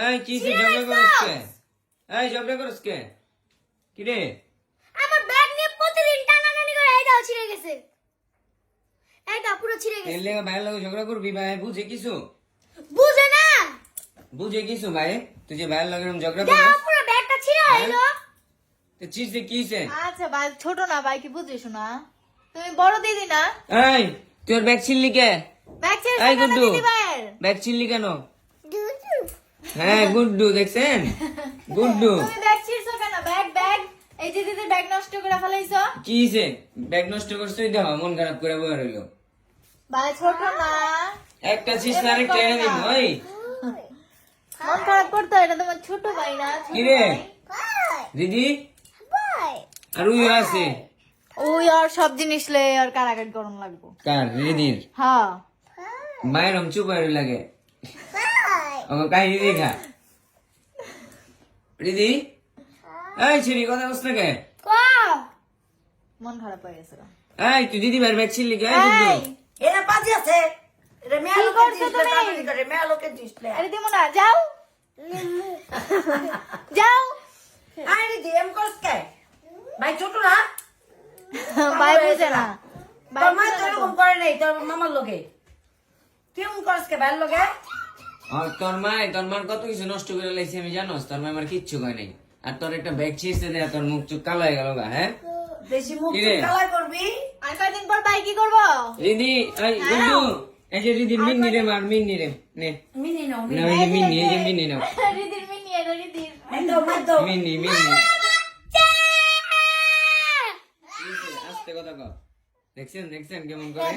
এই কি সে ঝগড়া করছ কে এই ঝগড়া করছ কে কি রে? আমার ব্যাগ নিয়ে প্রতিদিন টানাটানি করে এই দাও ছিঁড়ে গেছে। এই দাও পুরো ছিঁড়ে এর গেছে লেগে ভাইয়ের লগে ঝগড়া করবি ভাই? বুঝে কিছু? বুঝে না। বুঝে কিছু ভাই? তুই যে ভাইয়ের লগে ঝগড়া দাও পুরো ব্যাগটা ছিঁড়ে হইল তো চিজে কি হইছে? আচ্ছা ভাই ছোট না ভাই কি বুঝিস না তুমি বড় দিদি না? এই তোর ব্যাগ ছিললি কে? ব্যাগ ছেড়ে এই কেন গুড্ডু। দিদি ভাইয়ের। ব্যাগ ছিললি কেন? হ্যাঁ গুড্ডু দেখছেন? গুড্ডু তুমি ছিড়ছো কেন? ব্যাগ ব্যাগ এই যে দিদি ব্যাগ নষ্ট করে ফেলাইছো। কি হইছে ব্যাগ নষ্ট করছিস দেওয়া মন খারাপ করে বয়ে রইল। ভাই ছোট না। একটা চিজ না আরেকটা এনে দিন ওই মন খারাপ করতো এটা তোমার ছোট ভাই না কি রে। দিদি? আর ওই আছে? ওই আর সব জিনিস লে আর কারাগার গরম লাগবো। কার? দিদির? হ্যাঁ। মায়ের চুপ লাগে। ওকে কাহিনী দেখা দিদি? এই ছিরি কথা না কে? মন খারাপ হয়ে গেছে এই তুই দিদি ব্যাগ ছিললি কে? এই এই, এরা পাজি আছে। এটা মেয়া কি লোকের করছ জিনিস তুমি? টানাটানি করে মেয়া লোকের জিনিস লে। আরে দিমো না যাও। যাও। আয় রে, এম করস কে? ভাই ছোট না? ভাই বুঝে না। তোর মা তো তো। এরকম করে নাই তোর মামার লোকে তুই এমন করস কে ভাইয়ের লোকে আর তোর মা তোর মার কত কিছু নষ্ট করে লাইছে আমি জানোস? তোর মা আমার কিচ্ছু কয় নাই। আর তোর একটা ব্যাগ ছিঁড়ছে দেয়া তোর মুখ চুখ কালো হয়ে গেল গা হ্যাঁ? বেশি মুখ করবি আর কয়দিন পর ভাই কি করব? দিদি এই গুড্ডু এই যে দিদি মিন্নি রে মার মিন্নি রে নে। মিনি নাও না এই মিন্নি এই যে মিন্নি নাও। মিনি মিনি মিন্নি মিন্নি আস্তে কথা কও। দেখছেন দেখছেন কেমন করে?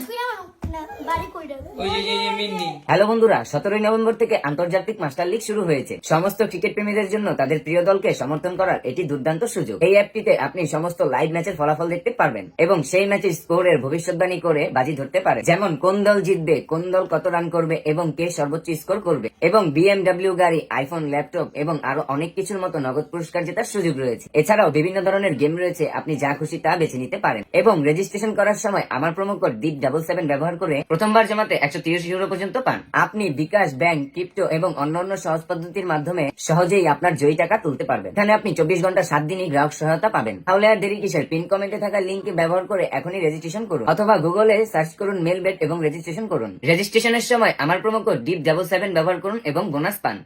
বাড়ি কইরা ওই যে এই যে মিন্নি। হ্যালো বন্ধুরা সতেরোই নভেম্বর থেকে আন্তর্জাতিক মাস্টার লিগ শুরু হয়েছে। সমস্ত ক্রিকেট প্রেমীদের জন্য তাদের প্রিয় দলকে সমর্থন করার এটি দুর্দান্ত সুযোগ। এই অ্যাপটিতে আপনি সমস্ত লাইভ ম্যাচের ফলাফল দেখতে পারবেন এবং সেই ম্যাচের স্কোরের ভবিষ্যৎবাণী করে বাজি ধরতে পারে যেমন কোন দল জিতবে কোন দল কত রান করবে এবং কে সর্বোচ্চ স্কোর করবে। এবং বিএমডব্লিউ গাড়ি আইফোন ল্যাপটপ এবং আরও অনেক কিছুর মতো নগদ পুরস্কার জেতার সুযোগ রয়েছে। এছাড়াও বিভিন্ন ধরনের গেম রয়েছে আপনি যা খুশি তা বেছে নিতে পারেন। এবং রেজিস্ট্রেশন করার সময় আমার promo code deep double seven ব্যবহার করে প্রথমবার জমাতে একশো তিরিশ ইউরো পর্যন্ত পান। আপনি বিকাশ ব্যাংক ক্রিপ্টো এবং অন্যান্য সহজ পদ্ধতির মাধ্যমে সহজেই আপনার জয়ী টাকা তুলতে পারবেন। এখানে আপনি চব্বিশ ঘণ্টা সাত দিনই গ্রাহক সহায়তা পাবেন। তাহলে আর দেরি কিসের? পিন কমেন্টে থাকা লিঙ্ক ব্যবহার করে এখনই রেজিস্ট্রেশন করুন। অথবা গুগলে সার্চ করুন মেল বেট এবং রেজিস্ট্রেশন করুন। রেজিস্ট্রেশনের সময় আমার promo code deep double seven ব্যবহার করুন এবং বোনাস পান।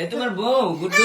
এ তোমার বউ গুড্ডু।